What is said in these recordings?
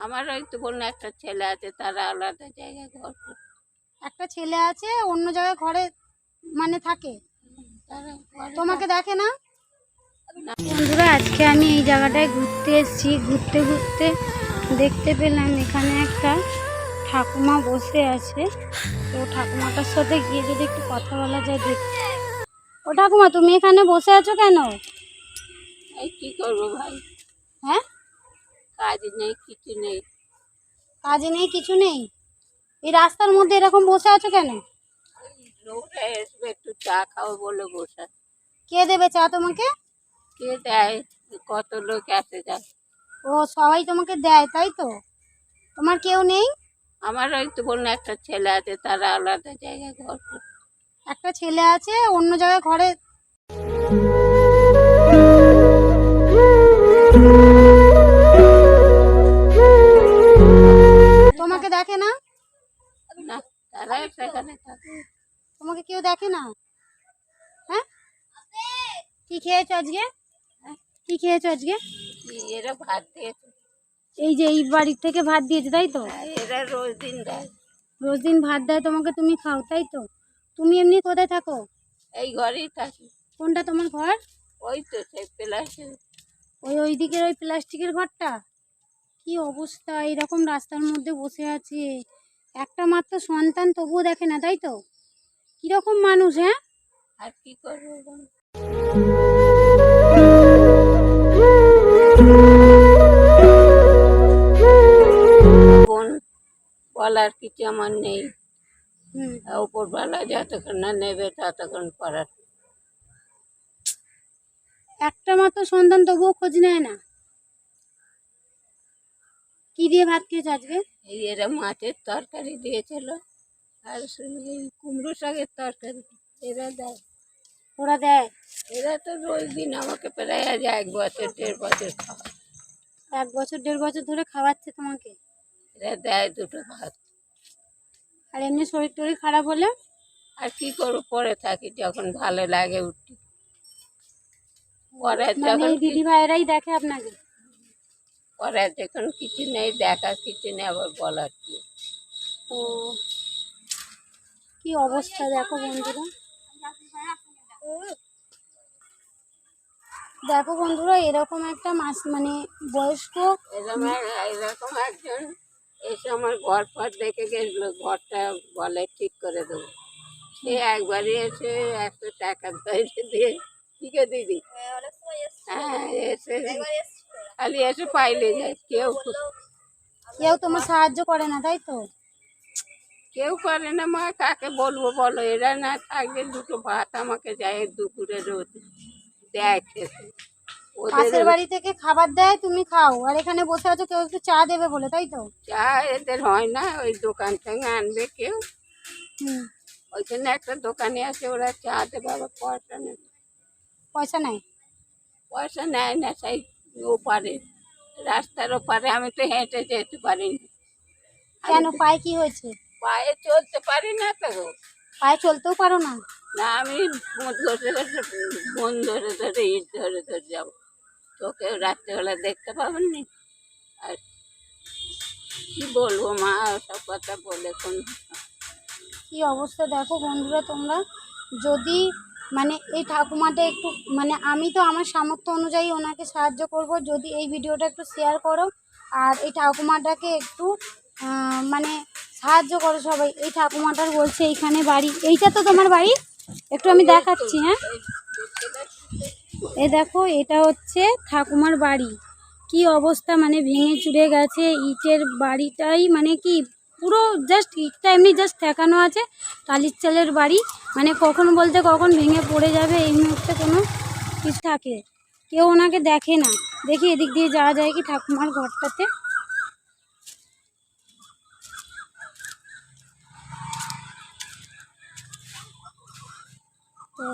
আমার ওই তো বলুন একটা ছেলে আছে তারা আলাদা জায়গায় ঘর করে। একটা ছেলে আছে অন্য জায়গায় ঘরে মানে থাকে? তারা ঘরে তোমাকে দেখে না? না। বন্ধুরা আজকে আমি এই জায়গাটায় ঘুরতে এসেছি। ঘুরতে ঘুরতে দেখতে পেলাম এখানে একটা ঠাকুমা বসে আছে। তো ঠাকুমাটার সাথে গিয়ে যদি একটু কথা বলা যায় দেখ। ও ঠাকুমা তুমি এখানে বসে আছো কেন? এই কি করব ভাই? হ্যাঁ? কাজ নেই কিছু নেই। কাজ নেই কিছু নেই? এই রাস্তার মধ্যে এরকম বসে আছো কেন? লোকরা আসবে একটু চা খাও বলে বসে কে দেবে চা তোমাকে? কে দেয়? কত লোক আসে যায় ও সবাই তোমাকে দেয় তাই তো? তোমার কেউ নেই? আমার ওই তো বলুন একটা ছেলে আছে তারা আলাদা জায়গায় ঘর একটা ছেলে আছে অন্য জায়গায় ঘরে দেখে না? তোমাকে কেউ দেখে না? হ্যাঁ? কি খেয়েছো আজকে? হ্যাঁ? কি খেয়েছো আজকে? এরা ভাত দিয়েছে। এই যে এই বাড়ির থেকে ভাত দিয়েছে তাই তো? এরা রোজ দিন দেয়। রোজ দিন ভাত দেয় তোমাকে তুমি খাও তাই তো? তুমি এমনি কোথায় থাকো? এই ঘরেই থাকি। কোনটা তোমার ঘর? ওই তো সেই প্লাসে ওই ওই দিকের ওই প্লাস্টিকের ঘরটা? কি অবস্থা? এরকম রাস্তার মধ্যে বসে আছে। একটা মাত্র সন্তান তবুও দেখে না তাই তো? কীরকম মানুষ হ্যাঁ? আর কি করব বোন বলার কিছু আমার নেই। উপরবেলা যতক্ষণ না নেবে ততক্ষণ করার। একটা মাত্র সন্তান তবুও খোঁজ নেয় না। দিয়ে ভাত খেয়েছো আজকে? এই এরা মাছের তরকারি দিয়েছিল আর এই কুমড়ো শাকের তরকারি। এরা দেয়। ওরা দেয়? এরা তো রোজ দিন আমাকে প্রায় আজ এক বছর দেড় বছর খাওয়ায়। এক বছর দেড় বছর ধরে খাওয়াচ্ছে তোমাকে? এরা দেয় দুটো ভাত। আর এমনি শরীর টরীর খারাপ হলে? আর কি করব পরে থাকি যখন ভালো লাগে উঠি পরে মানে যখন দিদি ভাইয়েরাই দেখে আপনাকে? পরে যখন কিছু নেই দেখার কিছু নেই আবার বলার কি? ও কি অবস্থা দেখো বন্ধুরা। দেখো বন্ধুরা এরকম একটা মাস মানে বয়স্ক এরকম এরকম একজন এসে আমার ঘর ফর দেখে গেছিল ঘরটা বলে ঠিক করে দেবো। সে একবারই এসে একশো টাকা ধরে দিয়ে ঠিক আছে দিদি? হ্যাঁ এসে খালি এসে পাইলে যায়। কেউ কেউ তোমার সাহায্য করে না তাই তো? কেউ করে না মা কাকে বলব বলো? এরা না থাকলে দুটো ভাত আমাকে যায় দুপুরে রোদ দেয় খেতে। পাশের বাড়ি থেকে খাবার দেয় তুমি খাও। আর এখানে বসে আছো কেউ একটু চা দেবে বলে তাই তো? চা এদের হয় না ওই দোকান থেকে আনবে কেউ। হুম। ওইখানে একটা দোকানে আছে ওরা চা দেবে আবার পয়সা নেবে পয়সা নেয়? পয়সা নেয় না সেই ওপারে রাস্তার ওপারে আমি তো হেঁটে যেতে পারিনি। কেন? পায়ে কি হয়েছে? পায়ে চলতে পারি না তো পায়ে চলতেও পারো না? না আমি ধরে ধরে বোন ধরে ধরে ইট ধরে ধরে যাব। তোকে রাত্রেবেলা দেখতে পাবেন? নি আর কি বলব মা সব কথা বলে কোন কি অবস্থা? দেখো বন্ধুরা তোমরা যদি মানে এই ঠাকুমাটা একটু মানে আমি তো আমার সামর্থ্য অনুযায়ী ওনাকে সাহায্য করব, যদি এই ভিডিওটা একটু শেয়ার করো। আর এই ঠাকুমাটাকে একটু মানে সাহায্য করো সবাই। এই ঠাকুমাটার বলছে এইখানে বাড়ি। এইটা তো তোমার বাড়ি? একটু আমি দেখাচ্ছি হ্যাঁ? এ দেখো, এটা হচ্ছে ঠাকুমার বাড়ি। কি অবস্থা মানে ভেঙে চুরে গেছে, ইটের বাড়িটাই মানে কি পুরো জাস্ট ইটটা এমনি জাস্ট ঠেকানো আছে। টালির চালের বাড়ি। মানে কখন বলতে কখন ভেঙে পড়ে যাবে এই মুহূর্তে কোনো কিছু থাকে। কেউ ওনাকে দেখে না। দেখি এদিক দিয়ে যাওয়া যায় কি ঠাকুমার ঘরটাতে। তো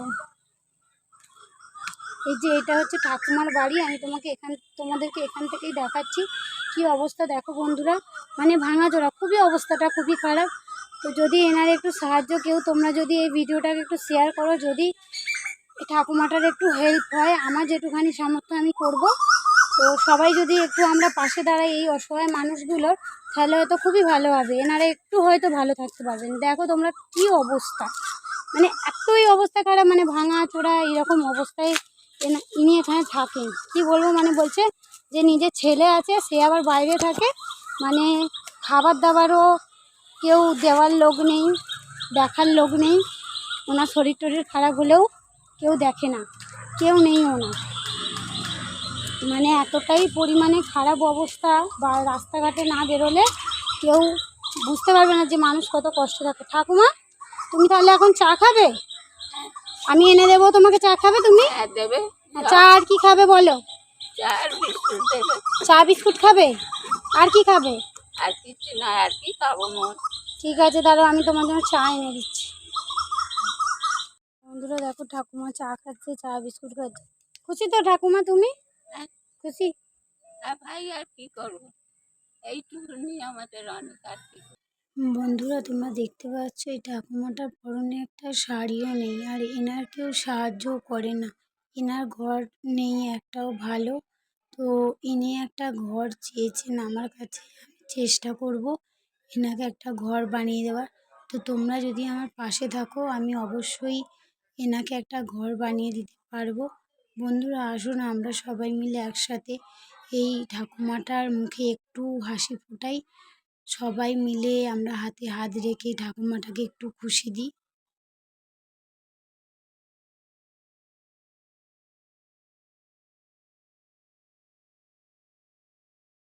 এই যে এটা হচ্ছে ঠাকুমার বাড়ি। আমি তোমাকে এখান, তোমাদেরকে এখান থেকেই দেখাচ্ছি। কি অবস্থা দেখো বন্ধুরা? মানে ভাঙাচোরা, খুবই অবস্থাটা খুবই খারাপ। তো যদি এনার একটু সাহায্য কেউ, তোমরা যদি এই ভিডিওটাকে একটু শেয়ার করো, যদি ঠাকুমাটার একটু হেল্প হয়, আমার যেটুখানি সামর্থ্য আমি করব। তো সবাই যদি একটু আমরা পাশে দাঁড়াই এই অসহায় মানুষগুলোর, তাহলে হয়তো খুবই ভালো হবে। এনারা একটু হয়তো ভালো থাকতে পারবেন। দেখো তোমরা কি অবস্থা। মানে এতই অবস্থা খারাপ মানে ভাঙা চোরা এরকম অবস্থায় ইনি এখানে থাকেন। কি বলব মানে বলছে যে নিজের ছেলে আছে সে আবার বাইরে থাকে। মানে খাবার দাবারও কেউ দেওয়ার লোক নেই দেখার লোক নেই। ওনার শরীর টরীর খারাপ হলেও কেউ দেখে না কেউ নেই ওনার। মানে এতটাই পরিমাণে খারাপ অবস্থা বা রাস্তাঘাটে না বেরোলে কেউ বুঝতে পারবে না যে মানুষ কত কষ্ট থাকে। ঠাকুমা তুমি তাহলে এখন চা খাবে? আমি এনে দেবো তোমাকে চা খাবে তুমি? হ্যাঁ দেবে। চা আর কি খাবে বলো? চা বিস্কুট খাবে? আর কি খাবে? আর কিছু না আর কি খাব ঠিক আছে দাদা আমি তোমার জন্য চা এনে দিচ্ছি। বন্ধুরা দেখো ঠাকুমা চা খাচ্ছে চা বিস্কুট খাচ্ছে। খুশি তো ঠাকুমা তুমি? হ্যাঁ। খুশি? ভাই আর কি করব? এইটুকুনি আমাদের অনেক আর কি বন্ধুরা তোমরা দেখতে পাচ্ছ এই ঠাকুমাটার পরনে একটা শাড়িও নেই আর এনার কেউ সাহায্যও করে না। এনার ঘর নেই, একটাও ভালো। তো ইনি একটা ঘর চেয়েছেন আমার কাছে, আমি চেষ্টা করব এনাকে একটা ঘর বানিয়ে দেওয়ার। তো তোমরা যদি আমার পাশে থাকো, আমি অবশ্যই এনাকে একটা ঘর বানিয়ে দিতে পারব। বন্ধুরা, আসুন আমরা সবাই মিলে একসাথে এই ঠাকুমাটার মুখে একটু হাসি ফোটাই। সবাই মিলে আমরা হাতে হাত রেখে ঠাকুমাটাকে একটু খুশি দিই।